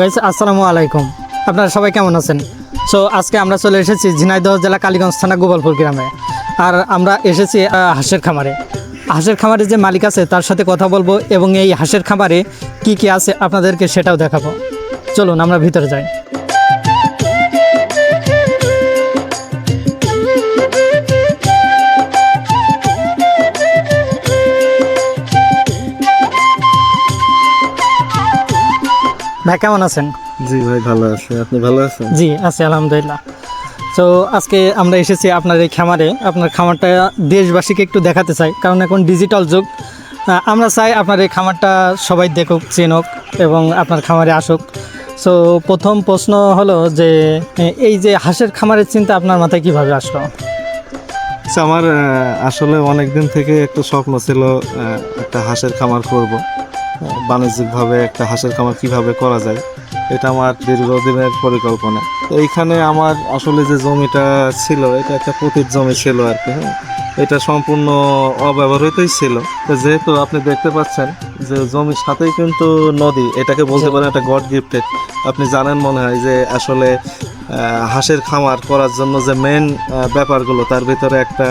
Guys আসসালামু আলাইকুম। আপনারা সবাই কেমন আছেন? সো আজকে আমরা চলে এসেছি ঝিনাইদহ জেলা কালীগঞ্জ থানা গোপালপুর গ্রামে। আর আমরা এসেছি হাঁসের খামারে। হাঁসের খামারে যে মালিক আছে, তার সাথে কথা বলব এবং এই হাঁসের খামারে কি কি আছে আপনাদেরকে সেটাও দেখাবো। চলুন, আমরা ভিতরে যাই। ভাই কেমন আছেন? জি ভাই ভালো আছে। আপনি ভালো আছেন? জি আছি আলহামদুলিল্লাহ। তো আজকে আমরা এসেছি আপনার এই খামারে। আপনার খামারটা দেশবাসীকে একটু দেখাতে চাই কারণ এখন ডিজিটাল যুগ। আমরা চাই আপনার এই খামারটা সবাই দেখুক চেনুক এবং আপনার খামারে আসুক। সো প্রথম প্রশ্ন হলো যে এই যে হাঁসের খামারের চিন্তা আপনার মাথায় কীভাবে আসলো? আচ্ছা, আমার আসলে অনেক দিন থেকে একটা স্বপ্ন ছিল একটা হাঁসের খামার করব। বাণিজ্যিকভাবে একটা হাঁসের খামার কীভাবে করা যায়, এটা আমার দীর্ঘদিনের পরিকল্পনা। তো এইখানে আমার আসলে যে জমিটা ছিল, এটা একটা পতিত জমি ছিল আর কি হ্যাঁ। এটা সম্পূর্ণ অব্যবহৃতই ছিল। তো যেহেতু আপনি দেখতে পাচ্ছেন যে জমির সাথেই কিন্তু নদী, এটাকে বলতে পারেন একটা গড গিফটেড। আপনি জানেন মনে হয় যে আসলে হাঁসের খামার করার জন্য যে মেন ব্যাপারগুলো, তার ভিতরে একটা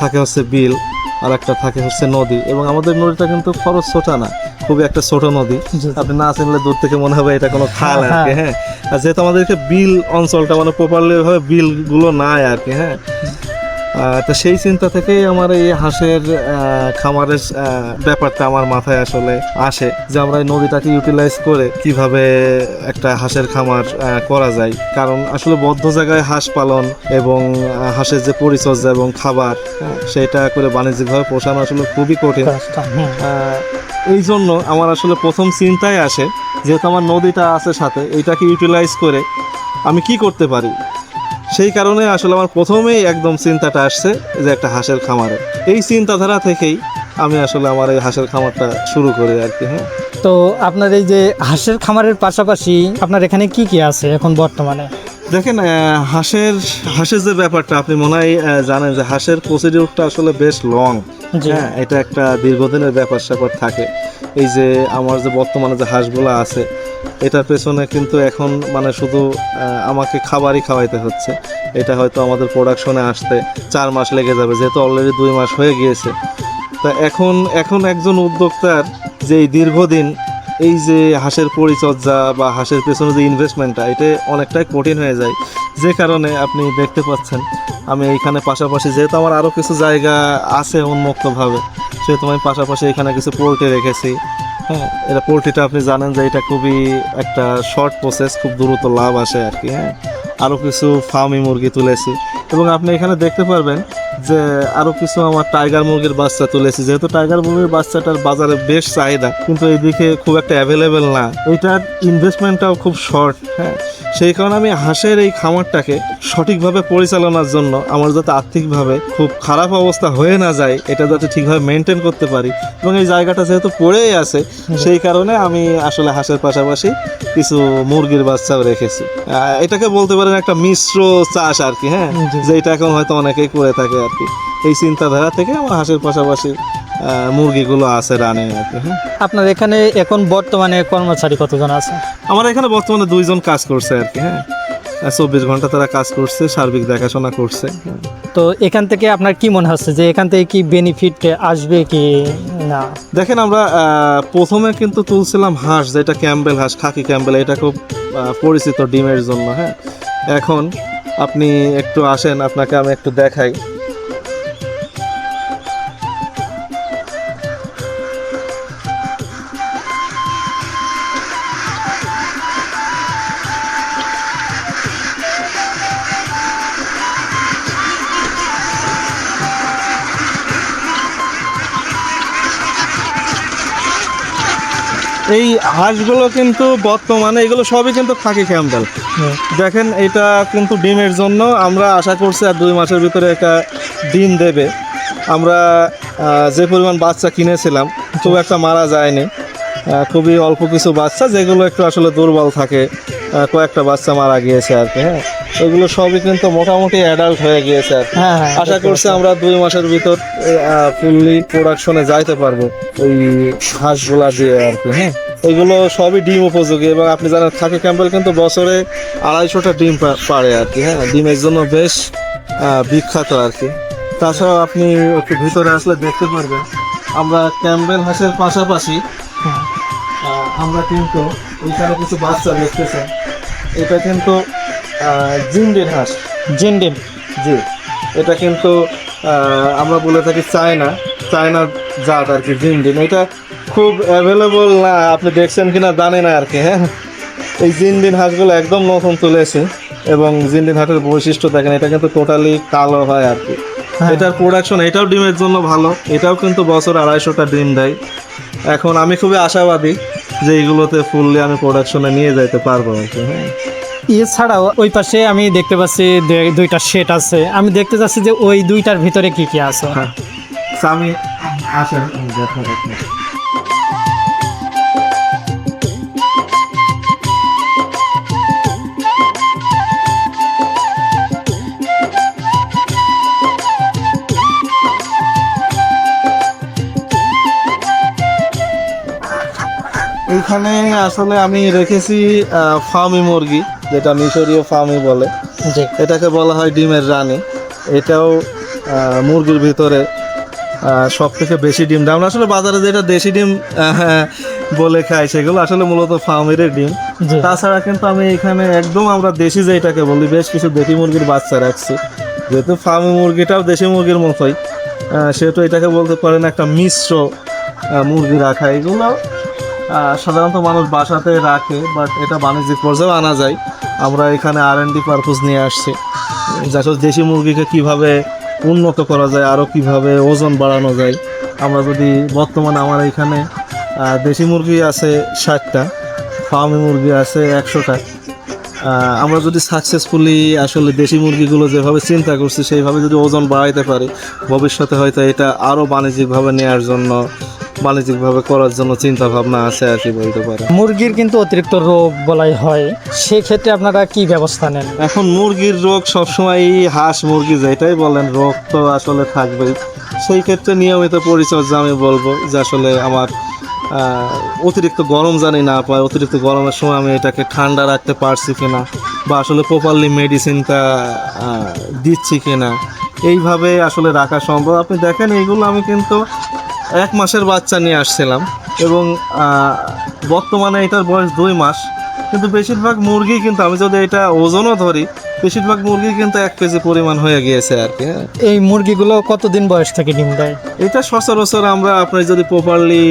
থাকে হচ্ছে বিল। আর একটা থাকে হচ্ছে নদী। এবং আমাদের নদীটা কিন্তু খরচ ছোটা না খুবই একটা ছোট নদী। আপনি না চিনলে দূর থেকে মনে হবে এটা কোনো খাল আর কি হ্যাঁ আর যেহেতু আমাদেরকে বিল অঞ্চলটা মানে প্রপারলি ভাবে বিলগুলো নাই আর কি হ্যাঁ। তো সেই চিন্তা থেকেই আমার এই হাঁসের খামারের ব্যাপারটা আমার মাথায় আসলে আসে যে আমরা এই নদীটাকে ইউটিলাইজ করে কীভাবে একটা হাঁসের খামার করা যায়। কারণ আসলে বদ্ধ জায়গায় হাঁস পালন এবং হাঁসের যে পরিচর্যা এবং খাবার হ্যাঁ, সেটা করে বাণিজ্যিকভাবে পোষানো আসলে খুবই কঠিন। এই জন্য আমার আসলে প্রথম চিন্তাই আসে যেহেতু আমার নদীটা আছে সাথে এইটাকে ইউটিলাইজ করে আমি কি করতে পারি? সেই কারণে আসলে আমার প্রথমেই একদম চিন্তাটা আসছে যে একটা হাঁসের খামারে এই চিন্তাধারা থেকেই আমি আসলে আমার এই হাঁসের খামারটা শুরু করি আর কি হ্যাঁ। তো আপনার এই যে হাঁসের খামারের পাশাপাশি আপনার এখানে কি কি আছে এখন বর্তমানে? দেখেন হাঁসের হাঁসের যে ব্যাপারটা আপনি মনে হয় জানেন যে হাঁসের প্রসিডিউরটা আসলে বেশ লং হ্যাঁ এটা একটা দীর্ঘদিনের ব্যাপার স্যাপার থাকে। এই যে আমার যে বর্তমানে যে হাঁসগুলো আছে এটার পেছনে কিন্তু এখন মানে শুধু আমাকে খাবারই খাওয়াইতে হচ্ছে। এটা হয়তো আমাদের প্রোডাকশনে আসতে চার মাস লেগে যাবে, যেহেতু অলরেডি দুই মাস হয়ে গিয়েছে। তা এখন এখন একজন উদ্যোক্তার যে দীর্ঘদিন এই যে হাঁসের পরিচর্যা বা হাঁসের পেছনে যে ইনভেস্টমেন্টটা এটা অনেকটাই কঠিন হয়ে যায়। যে কারণে আপনি দেখতে পাচ্ছেন, আমি এইখানে পাশাপাশি, যেহেতু আমার আরও কিছু জায়গা আছে উন্মুক্তভাবে, সেহেতু আমি পাশাপাশি এখানে কিছু পোলট্রি রেখেছি। হ্যাঁ এটা পোলট্রিটা আপনি জানেন যে এটা খুবই একটা শর্ট প্রসেস খুব দ্রুত লাভ আসে আর কি হ্যাঁ। আরও কিছু ফার্মি মুরগি তুলেছি। এবং আপনি এখানে দেখতে পারবেন যে আরও কিছু আমার টাইগার মুরগির বাচ্চা তুলেছি। যেহেতু টাইগার মুরগির বাচ্চাটার বাজারে বেশ চাহিদা, কিন্তু এইদিকে খুব একটা অ্যাভেলেবেল না। এইটার ইনভেস্টমেন্টটাও খুব শর্ট হ্যাঁ। সেই কারণে আমি হাঁসের এই খামারটাকে সঠিকভাবে পরিচালনার জন্য আমার যাতে আর্থিকভাবে খুব খারাপ অবস্থা হয়ে না যায় এটা যাতে ঠিকভাবে মেনটেন করতে পারি এবং এই জায়গাটা যেহেতু পড়েই আছে সেই কারণে আমি আসলে হাঁসের পাশাপাশি কিছু মুরগির বাচ্চাও রেখেছি। এটাকে বলতে পারেন একটা মিশ্র চাষ আর কি হ্যাঁ। যেটা এখন হয়তো অনেকেই করে থাকে আর কি। এই চিন্তাধারা থেকে আমার হাঁসের পাশাপাশি মুরগিগুলো আছে রানে আর কি হ্যাঁ। আপনার এখানে এখন বর্তমানে কর্মচারী কতজন আছে? আমার এখানে বর্তমানে দুইজন কাজ করছে আর কি হ্যাঁ। চব্বিশ ঘণ্টা তারা কাজ করছে সার্বিক দেখাশোনা করছে হ্যাঁ। তো এখান থেকে আপনার কি মনে হচ্ছে যে এখান থেকে কি বেনিফিট আসবে কি না? দেখেন আমরা প্রথমে কিন্তু তুলছিলাম হাঁস যেটা ক্যাম্বেল হাঁস খাকি ক্যাম্বেল এটা খুব পরিচিত ডিমের জন্য হ্যাঁ। এখন আপনি একটু আসেন আপনাকে আমি একটু দেখাই। এই হাঁসগুলো কিন্তু বর্তমানে এগুলো সবই কিন্তু খাকি ক্যাম্বেল। দেখেন এটা কিন্তু ডিমের জন্য আমরা আশা করছি আর দুই মাসের ভিতরে একটা ডিম দেবে। আমরা যে পরিমাণ বাচ্চা কিনেছিলাম খুব একটা মারা যায়নি। খুবই অল্প কিছু বাচ্চা যেগুলো একটু আসলে দুর্বল থাকে। কয়েকটা বাচ্চা মারা গিয়েছে আর কি হ্যাঁ। এগুলো সবই কিন্তু মোটামুটি অ্যাডাল্ট হয়ে গিয়েছে আর হ্যাঁ হ্যাঁ আশা করছি আমরা দুই মাসের ভিতর ফুললি প্রোডাকশনে যাইতে পারব ওই হাঁসগুলা দিয়ে আর কি হ্যাঁ? ওইগুলো সবই ডিম উপযোগী এবং আপনি জানেন থাকে ক্যাম্পেল কিন্তু বছরে আড়াইশোটা ডিম পা- পাড়ে আর কি হ্যাঁ? ডিমের জন্য বেশ বিখ্যাত আর কি। তাছাড়াও আপনি একটু ভিতরে আসলে দেখতে পারবেন আমরা ক্যাম্পেল হাঁসের পাশাপাশি আমরা কিন্তু এখানে কিছু বাচ্চা দেখতেছেন। এটা কিন্তু জিন্ডির হাঁস। জেন্ডেন জি। এটা কিন্তু আমরা বলে থাকি চায়না। চায়না জাত আর কি জিন্ডিন এটা খুব অ্যাভেলেবল না আপনি দেখছেন কি না জানে না আর কি হ্যাঁ। এই জিন্ডিন হাঁসগুলো একদম নতুন তুলেছে এবং জিন্ডিন হাঁসের বৈশিষ্ট্য দেখেন এটা কিন্তু টোটালি কালো হয় আর কি। হ্যাঁ। এটার প্রোডাকশন এটাও ডিমের জন্য ভালো। এটাও কিন্তু বছর আড়াইশোটা ডিম দেয়। এখন আমি খুবই আশাবাদী যে এইগুলোতে ফুললি আমি প্রোডাকশনে নিয়ে যাইতে পারব আর কি হ্যাঁ। এছাড়াও ওই পাশে আমি দেখতে পাচ্ছি দুইটা সেট আছে। আমি দেখতে চাচ্ছি যে ওই দুইটার ভিতরে কি কি আছে। হ্যাঁ। এইখানে আসলে আমি রেখেছি ফার্মি মুরগি। যেটা মিশরীয় ফার্মি বলে। এটাকে বলা হয় ডিমের রানী। এটাও মুরগির ভিতরে সব থেকে বেশি ডিম। আমরা আসলে বাজারে যেটা দেশি ডিম বলে খাই সেগুলো আসলে মূলত ফার্মের ডিম। তাছাড়া কিন্তু আমি এখানে একদম আমরা দেশি যেটাকে বলি বেশ কিছু দেশি মুরগির বাচ্চা রাখছি। যেহেতু ফার্মি মুরগিটাও দেশি মুরগির মতোই সেহেতু এটাকে বলতে পারেন একটা মিশ্র মুরগি রাখা। এগুলো সাধারণত মানুষ বাসাতে রাখে বাট এটা বাণিজ্যিক পর্যায়েও আনা যায়। আমরা এখানে আর এন ডি পারপোজ নিয়ে আসছি। যাতে দেশি মুরগিকে কীভাবে উন্নত করা যায় আরও কীভাবে ওজন বাড়ানো যায়, আমরা যদি বর্তমানে আমার এখানে দেশি মুরগি আছে ষাটটা ফার্মি মুরগি আছে একশোটা আমরা যদি সাকসেসফুলি আসলে দেশি মুরগিগুলো যেভাবে চিন্তা করছি, সেইভাবে যদি ওজন বাড়াইতে পারি, ভবিষ্যতে হয়তো এটা আরও বাণিজ্যিকভাবে নেওয়ার জন্য বাণিজ্যিকভাবে করার জন্য চিন্তা ভাবনা আছে আর কি বলতে পারে মুরগির কিন্তু অতিরিক্ত রোগ বলাই হয় সেক্ষেত্রে আপনারা কি ব্যবস্থা নেন? এখন মুরগির রোগ সবসময় হাঁস মুরগি যেটাই বলেন রোগ তো আসলে থাকবেই। সেই ক্ষেত্রে নিয়মিত পরিচর্যা আমি বলব যে আসলে আমার অতিরিক্ত গরম জানি না পায় অতিরিক্ত গরমের সময় আমি এটাকে ঠান্ডা রাখতে পারছি কিনা বা আসলে প্রপারলি মেডিসিনটা দিচ্ছি কিনা এইভাবে আসলে রাখা সম্ভব। আপনি দেখেন এইগুলো আমি কিন্তু এক মাসের বাচ্চা নিয়ে আসছিলাম এবং বর্তমানে এটার বয়স দুই মাস। কিন্তু বেশিরভাগ মুরগি কিন্তু আমি যদি এটা ওজনও ধরি বেশিরভাগ মুরগি কিন্তু এক কেজি পরিমাণ হয়ে গিয়েছে আর কি হ্যাঁ। এই মুরগিগুলো কতদিন বয়স থেকে ডিম দেয়? এটা সচরাচর আমরা আপনার যদি প্রপারলি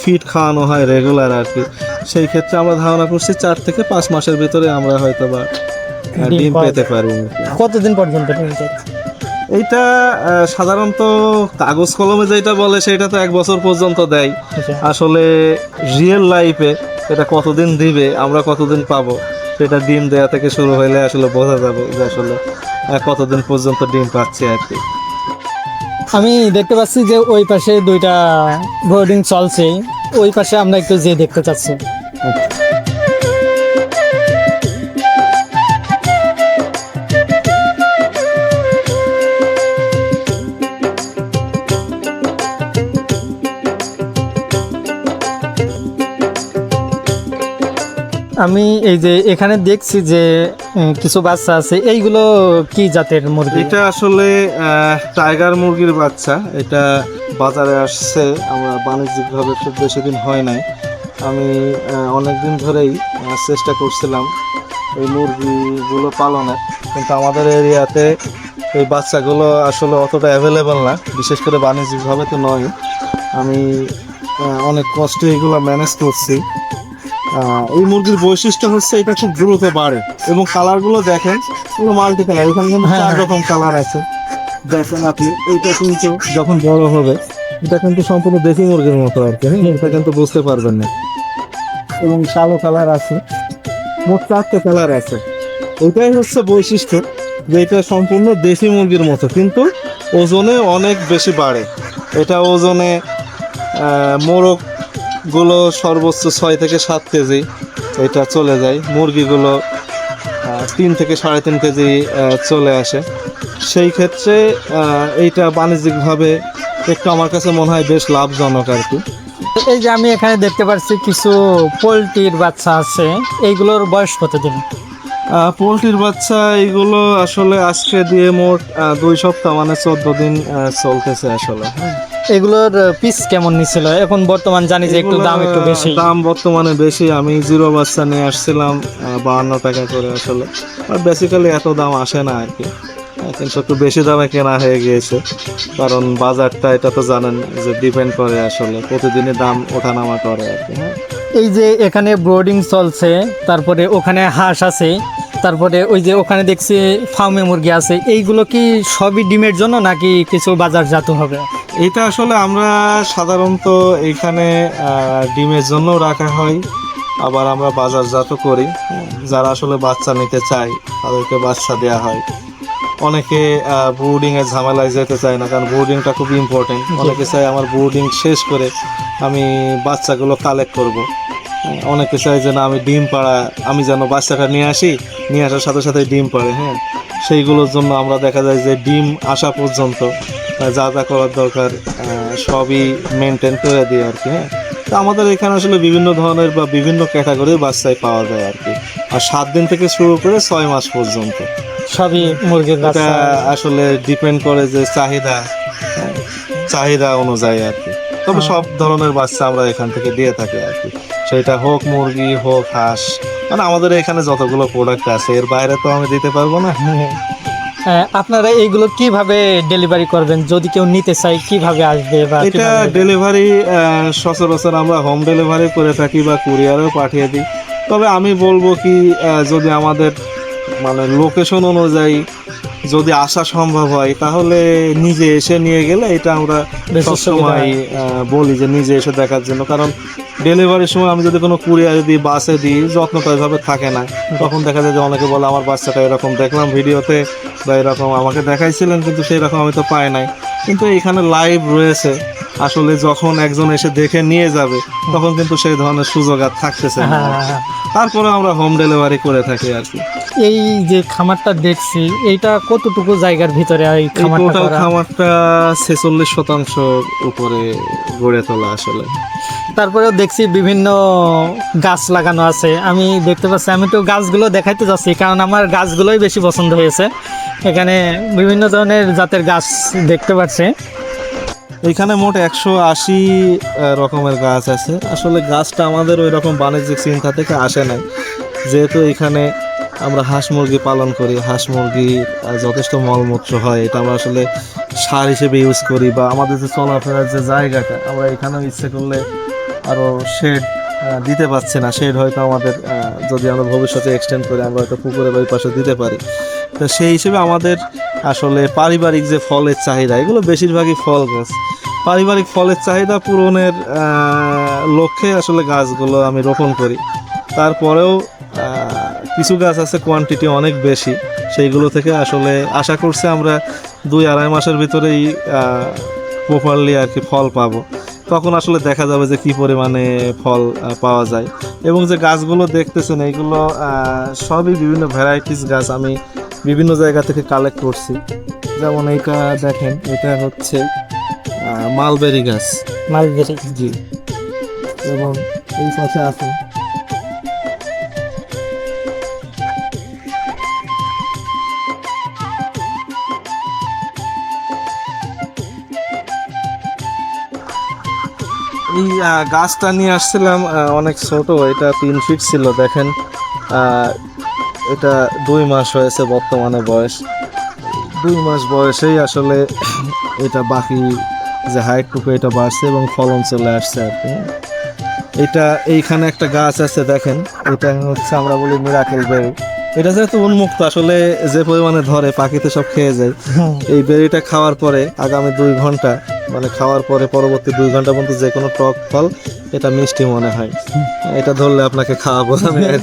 ফিড খাওয়ানো হয় রেগুলার আর কি সেই ক্ষেত্রে আমরা ধারণা করছি চার থেকে পাঁচ মাসের ভিতরে আমরা হয়তো বা ডিম পেতে পারি। কতদিন পর্যন্ত ডিম এইটা সাধারণত কাগজ কলমে যেটা বলে সেটা তো এক বছর পর্যন্ত দেয়। আচ্ছা। আসলে রিয়েল লাইফে এটা কতদিন দিবে আমরা কতদিন পাবো সেটা ডিম দেওয়া থেকে শুরু হলে আসলে বোঝা যাবে যে আসলে কতদিন পর্যন্ত ডিম পাচ্ছি আর কি। আমি দেখতে পাচ্ছি যে ওই পাশে দুইটা বোর্ডিং চলছে ওই পাশে আমরা একটু যেয়ে দেখতে চাচ্ছি। আমি এই যে এখানে দেখছি যে কিছু বাচ্চা আছে। এইগুলো কি জাতের মুরগি? এটা আসলে টাইগার মুরগির বাচ্চা। এটা বাজারে আসছে। আমরা বাণিজ্যিকভাবে খুব বেশি দিন হয় নাই। আমি অনেক দিন ধরেই চেষ্টা করছিলাম এই মুরগিগুলো পালনের। কিন্তু আমাদের এরিয়াতে এই বাচ্চাগুলো আসলে অতটা অ্যাভেলেবেল না। বিশেষ করে বাণিজ্যিকভাবে তো নয়। আমি অনেক কষ্টে এগুলো ম্যানেজ করছি। এই মুরগির বৈশিষ্ট্য হচ্ছে এটা খুব দ্রুত বাড়ে এবং কালারগুলো দেখেন পুরো মাল্টি কালার এখানে কিন্তু হ্যাঁ, চার হ্যাঁ। রকম কালার আছে। দেখেন আপনি এইটা কিন্তু যখন বড় হবে এটা কিন্তু সম্পূর্ণ দেশি মুরগির মতো আর কি হ্যাঁ? এটা কিন্তু বুঝতে পারবেন না। এবং কালো কালার আছে মোট চারটে কালার আছে। এটাই হচ্ছে বৈশিষ্ট্য যে এটা সম্পূর্ণ দেশি মুরগির মতো কিন্তু ওজনে অনেক বেশি বাড়ে। এটা ওজনে মোরগ গুলো সর্বোচ্চ ছয় থেকে সাত কেজি এটা চলে যায়। মুরগিগুলো তিন থেকে সাড়ে তিন কেজি চলে আসে। সেই ক্ষেত্রে এইটা বাণিজ্যিকভাবে একটু আমার কাছে মনে হয় বেশ লাভজনক আর কি। এই যে আমি এখানে দেখতে পাচ্ছি কিছু পোলট্রির বাচ্চা আছে। এইগুলোর বয়স কতদিন? পোলট্রির বাচ্চা এইগুলো আসলে আজকে দিয়ে মোট দুই সপ্তাহ মানে চোদ্দ দিন চলতেছে আসলে। হ্যাঁ। এগুলোর পিস কেমন নিছিল? এখন বর্তমান জানি যে একটু দাম একটু বেশি। দাম বর্তমানে বেশি। আমি জিরো বাচ্চা নিয়ে আসছিলাম বাহান্ন টাকা করে আসলে। আর বেসিক্যালি এত দাম আসে না আর কি। কিন্তু একটু বেশি দামে কেনা হয়ে গিয়েছে। কারণ বাজারটা এটা তো জানেন যে ডিপেন্ড করে আসলে। প্রতিদিনই দাম ওঠানামা করে আর কি হ্যাঁ। এই যে এখানে ব্রোডিং চলছে তারপরে ওখানে হাঁস আছে তারপরে ওই যে ওখানে দেখছি ফার্মে মুরগি আছে। এইগুলো কি সবই ডিমের জন্য নাকি কিছু বাজারজাত হবে? এটা আসলে আমরা সাধারণত এখানে ডিমের জন্য রাখা হয় আবার আমরা বাজারজাত করি। যারা আসলে বাচ্চা নিতে চায় তাদেরকে বাচ্চা দেওয়া হয়। অনেকে বোর্ডিং এর ঝামেলায় যেতে চায় না কারণ বোর্ডিংটা খুব ইম্পর্টেন্ট অনেকে চায় আমার বোর্ডিং শেষ করে আমি বাচ্চাগুলো কালেক্ট করব। অনেকে চায় যে না আমি ডিম পাড়া আমি যেন বাচ্চাটা নিয়ে আসি নিয়ে আসার সাথে সাথে ডিম পাড়ে হ্যাঁ। সেইগুলোর জন্য আমরা দেখা যায় যে ডিম আসা পর্যন্ত যা যা করার দরকার সবই মেনটেন করে দিই আর কি হ্যাঁ? তো আমাদের এখানে আসলে বিভিন্ন ধরনের বা বিভিন্ন ক্যাটাগরির বাচ্চাই পাওয়া যায় আর কি। আর সাত দিন থেকে শুরু করে ছয় মাস পর্যন্ত। সবই মুরগির বাচ্চা। আসলে ডিপেন্ড করে যে চাহিদা হ্যাঁ, চাহিদা অনুযায়ী আর কি। তবে। সব ধরনের বাচ্চা আমরা এখান থেকে দিয়ে থাকি আর কি। সেটা হোক মুরগি হোক হাঁস মানে আমাদের এখানে যতগুলো প্রোডাক্ট আছে এর বাইরে তো আমি দিতে পারব না। আপনারা এইগুলো কীভাবে ডেলিভারি করবেন? যদি কেউ নিতে চাই কীভাবে আসবে বা এটা ডেলিভারি সচরাচর আমরা হোম ডেলিভারি করে থাকি বা কুরিয়ারেও পাঠিয়ে দিই। তবে আমি বলব কি যদি আমাদের মানে লোকেশন অনুযায়ী যদি আসা সম্ভব হয় তাহলে নিজে এসে নিয়ে গেলে এটা আমরা সবসময় বলি যে নিজে এসে দেখার জন্য। কারণ ডেলিভারির সময় আমি যদি কোনো কুরিয়ারে দিই বাসে দিই যত্নটা এভাবে থাকে না। তখন দেখা যায় যে অনেকে বলে আমার বাচ্চাটা এরকম। দেখলাম ভিডিওতে বা এরকম আমাকে দেখাইছিলেন কিন্তু সেই রকম আমি তো পাই নাই। কিন্তু এখানে লাইভ রয়েছে। আসলে যখন একজন এসে দেখে নিয়ে যাবে তখন কিন্তু সেই ধরনের সুযোগ আর থাকতেছে না। হ্যাঁ, হ্যাঁ। তারপরে আমরা হোম ডেলিভারি করে থাকি আর কি। এই যে খামারটা দেখছি এইটা কতটুকু জায়গার ভিতরে এই খামারটা খামারটা ছেচল্লিশ শতাংশ উপরে গড়ে তোলা আসলে। তারপরেও দেখছি বিভিন্ন গাছ লাগানো আছে। আমি দেখতে পাচ্ছি আমি তো গাছগুলো দেখাইতে যাচ্ছি কারণ আমার গাছগুলোই বেশি পছন্দ হয়েছে। এখানে বিভিন্ন ধরনের জাতের গাছ দেখতে পাচ্ছি। এখানে মোট একশো আশি রকমের গাছ আছে। আসলে গাছটা আমাদের ওই রকম বাণিজ্যিক চিন্তা থেকে আসে নাই। যেহেতু এখানে আমরা হাঁস মুরগি পালন করি, হাঁস মুরগি যথেষ্ট মলমূত্র হয়, এটা আমরা আসলে সার হিসেবে ইউজ করি বা আমাদের যে চলাফেরার যে জায়গাটা, আমরা এখানেও ইচ্ছে করলে আরও শেড দিতে পারছি না। শেড হয়তো আমাদের যদি আমরা ভবিষ্যতে এক্সটেন্ড করে আমরা হয়তো পুকুরের ওই পাশে দিতে পারি। তো সেই হিসেবে আমাদের আসলে পারিবারিক যে ফলের চাহিদা, এগুলো বেশিরভাগই ফল গাছ। পারিবারিক ফলের চাহিদা পূরণের লক্ষ্যে আসলে গাছগুলো আমি রোপণ করি। তারপরেও কিছু গাছ আছে কোয়ান্টিটি অনেক বেশি সেইগুলো থেকে আসলে আশা করছি আমরা দুই আড়াই মাসের ভিতরেই প্রপারলি আর কি ফল পাবো। তখন আসলে দেখা যাবে যে কি পরিমাণে ফল পাওয়া যায়। এবং যে গাছগুলো দেখতেছেন এইগুলো সবই বিভিন্ন ভ্যারাইটিস গাছ আমি বিভিন্ন জায়গা থেকে কালেক্ট করছি। যেমন এইটা দেখেন এটা হচ্ছে মালবেরি গাছ। মালবেরি জি। এবং এই পাশে আছে এই গাছটা নিয়ে আসছিলাম অনেক ছোট এটা তিন ফিট ছিল দেখেন। এটা দুই মাস হয়েছে বর্তমানে বয়স। দুই মাস বয়সেই আসলে এটা বাকি যে হাইটটুকু এটা বাড়ছে এবং ফলন চলে আসছে আর কি। এটা এইখানে একটা গাছ আছে দেখেন। এটা হচ্ছে আমরা বলি মিরাকেল বেরি এটা যেহেতু উন্মুক্ত আসলে যে পরিমাণে ধরে পাখিতে সব খেয়ে যায়। এই বেরিটা খাওয়ার পরে আগামী দুই ঘণ্টা মানে খাওয়ার পরে পরবর্তী দুই ঘণ্টা পর্যন্ত যে কোনো টক ফল এটা মিষ্টি মনে হয়। এটা ধরলে আপনাকে খাওয়াবো আমি। আর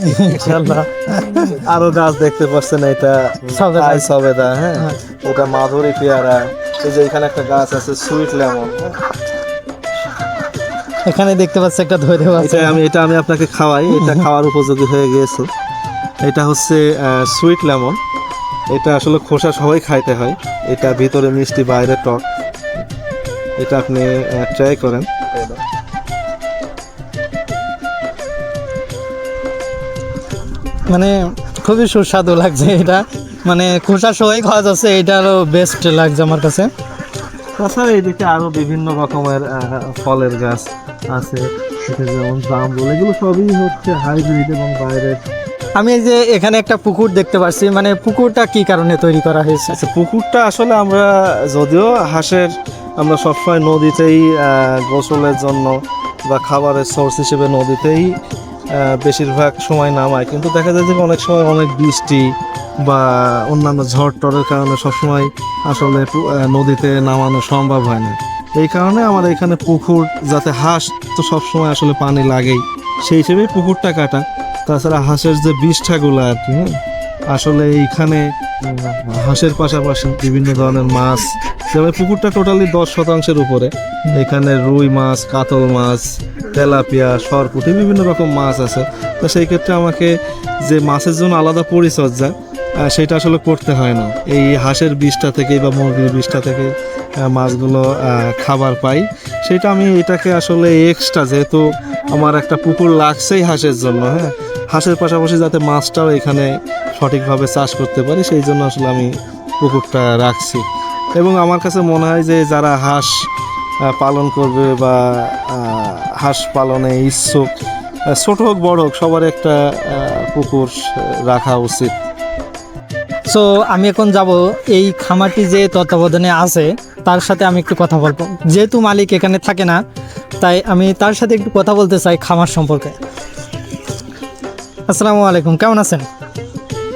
আরও গাছ দেখতে পাচ্ছেন এটা সবেদা। হ্যাঁ? হ্যাঁ। এটা মাধুরী পেয়ারা। এই যে এখানে একটা গাছ আছে সুইট লেমন। এখানে দেখতে পাচ্ছি একটা ধরে আছে। এটা আমি এটা আমি আপনাকে খাওয়াই। এটা খাওয়ার উপযোগী হয়ে গিয়েছে। এটা হচ্ছে সুইট লেমন। এটা আসলে খোসা সবাই খাইতে হয়। এটা ভিতরে মিষ্টি বাইরে টক। এটা আপনি ট্রাই করেন। মানে খুবই সুস্বাদু লাগছে এটা। মানে খোসা সবাই খাওয়া যাচ্ছে এটা আরও বেস্ট লাগছে আমার কাছে। তাছাড়া এদিকে আরও বিভিন্ন রকমের ফলের গাছ আছে যেমন জামরুল এগুলো সবই হচ্ছে হাইব্রিড এবং বাইরের। আমি যে এখানে একটা পুকুর দেখতে পাচ্ছি মানে পুকুরটা কি কারণে তৈরি করা হয়েছে? আচ্ছা, পুকুরটা আসলে আমরা যদিও হাঁসের আমরা সবসময় নদীতেই গোসলের জন্য বা খাবারের সোর্স হিসেবে নদীতেই বেশিরভাগ সময় নামায় কিন্তু দেখা যায় যে অনেক সময় অনেক বৃষ্টি বা অন্যান্য ঝড় টরের কারণে সবসময় আসলে নদীতে নামানো সম্ভব হয় না। এই কারণে আমার এখানে পুকুর, যাতে হাঁস তো সবসময় আসলে পানি লাগেই, সেই হিসেবেই পুকুরটা কাটা। তাছাড়া হাঁসের যে বিষ্ঠাগুলো আর কি হ্যাঁ আসলে এইখানে হাঁসের পাশাপাশি বিভিন্ন ধরনের মাছ, যেমন পুকুরটা টোটালি দশ শতাংশের উপরে। এখানে রুই মাছ, কাতল মাছ, তেলাপিয়া, সরপুটি, বিভিন্ন রকম মাছ আছে। তো সেই ক্ষেত্রে আমাকে যে মাছের জন্য আলাদা পরিচর্যা সেটা আসলে করতে হয় না। এই হাঁসের বিষটা থেকে বা মুরগির বিষটা থেকে মাছগুলো খাবার পাই। সেটা আমি এটাকে আসলে এক্সট্রা যেহেতু আমার একটা পুকুর লাগছেই হাঁসের জন্য হ্যাঁ। হাঁসের পাশাপাশি যাতে মাছটাও এখানে সঠিকভাবে চাষ করতে পারি, সেই জন্য আসলে আমি পুকুরটা রাখছি। এবং আমার কাছে মনে হয় যে যারা হাঁস পালন করবে বা হাঁস পালনে ইচ্ছুক ছোট হোক, বড় হোক, সবার একটা পুকুর রাখা উচিত। সো আমি এখন যাব এই খামারটি যে তত্ত্বাবধানে আছে, তার সাথে আমি একটু কথা বলব। যেহেতু মালিক এখানে থাকে না, তাই আমি তার সাথে একটু কথা বলতে চাই খামার সম্পর্কে। আসসালামু আলাইকুম কেমন আছেন?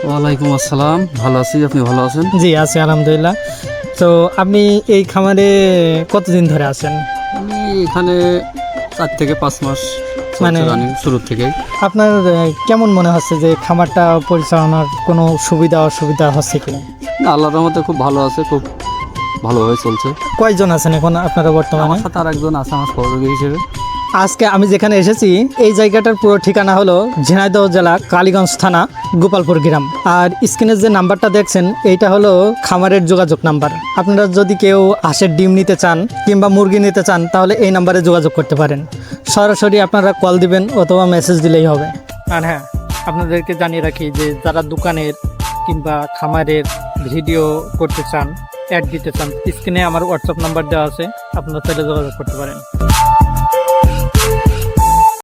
ওয়ালাইকুম আসসালাম ভালো আছি আপনি ভালো আছেন? জি আছি আলহামদুলিল্লাহ। তো আপনি এই খামারে কতদিন ধরে আছেন? আমি এখানে চার থেকে পাঁচ মাস মানে- শুরু থেকে আপনার কেমন মনে হচ্ছে যে খামারটা পরিচালনার কোনো সুবিধা অসুবিধা হচ্ছে কিনা? আল্লাহর রহমতে খুব ভালো আছে খুব ভালোভাবে চলছে। কয়জন আছেন এখন আপনারা বর্তমানে? আমার সাথে আর একজন আছে আমার সহযোগী হিসেবে। আজকে আমি যেখানে এসেছি, এই জায়গাটার পুরো ঠিকানা হলো ঝিনাইদহ জেলা, কালীগঞ্জ থানা, গোপালপুর গ্রাম। আর স্ক্রিনের যে নাম্বারটা দেখছেন, এইটা হলো খামারের যোগাযোগ নাম্বার। আপনারা যদি কেউ হাঁসের ডিম নিতে চান কিংবা মুরগি নিতে চান, তাহলে এই নাম্বারে যোগাযোগ করতে পারেন। সরাসরি আপনারা কল দিবেন অথবা মেসেজ দিলেই হবে। আর হ্যাঁ আপনাদেরকে জানিয়ে রাখি যে যারা দোকানের কিংবা খামারের ভিডিও করতে চান, অ্যাড দিতে চান, স্ক্রিনে আমার হোয়াটসঅ্যাপ নাম্বার দেওয়া আছে, আপনারা তাহলে যোগাযোগ করতে পারেন।